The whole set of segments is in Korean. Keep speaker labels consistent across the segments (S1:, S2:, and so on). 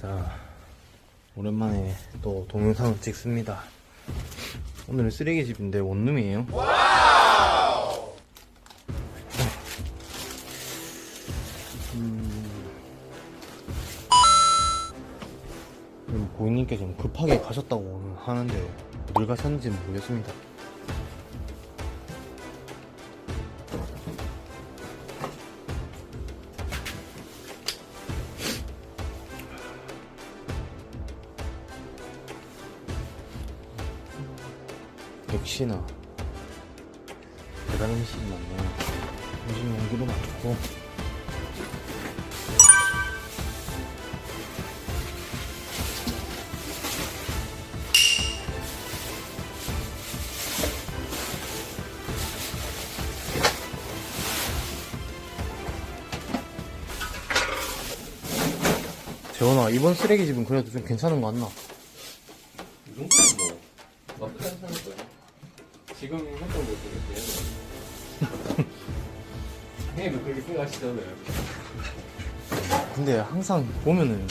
S1: 자, 오랜만에 또 동영상을 찍습니다. 오늘은 쓰레기집인데 원룸이에요. 음, 고객님께서 좀 급하게 가셨다고 하는데 어딜 가셨는지는 모르겠습니다. 역시나 배달 음식이 많네요. 음식 용기도 많고 재원아 이번 쓰레기집은 그래도 좀 괜찮은 거 같나?
S2: 이 정도는 뭐 나쁘지 않을 거야. 지금 거 되게 형님도 그렇게 생각하시잖아요.
S1: 근데 항상 보면은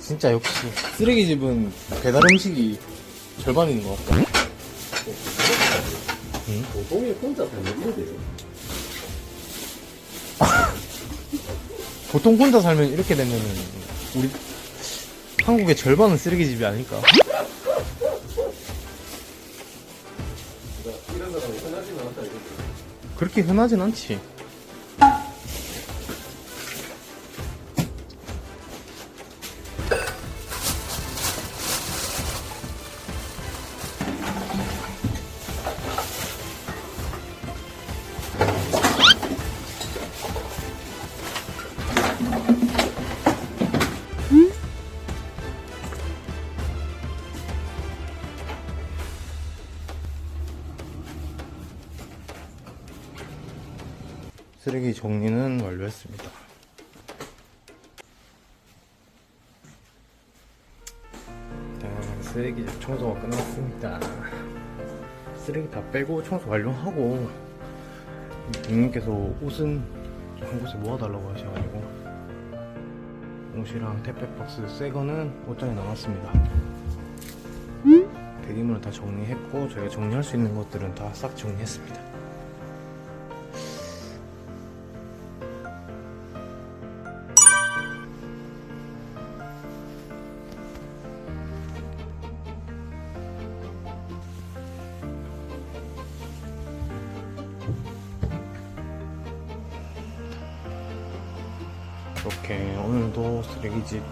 S1: 진짜 역시 쓰레기집은 배달 음식이 절반인 것 같다. 응?
S2: 보통이 혼자 다니는 돼요.
S1: 보통 혼자 살면 이렇게 되면은 우리 한국의 절반은 쓰레기집이
S2: 아닐까? 이런 사람이 흔하지는 않다 이거죠.
S1: 그렇게 흔하진 않지. 쓰레기 정리는 완료했습니다. 자, 쓰레기집 청소가 끝났습니다. 쓰레기 다 빼고 청소 완료하고 부모님께서 옷은 한 곳에 모아달라고 하셔가지고 옷이랑 택배박스 새 거는 옷장에 남았습니다. 대기물은 다 정리했고 저희가 정리할 수 있는 것들은 다 싹 정리했습니다. 이렇게 오늘도 쓰레기집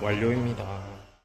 S1: 완료입니다.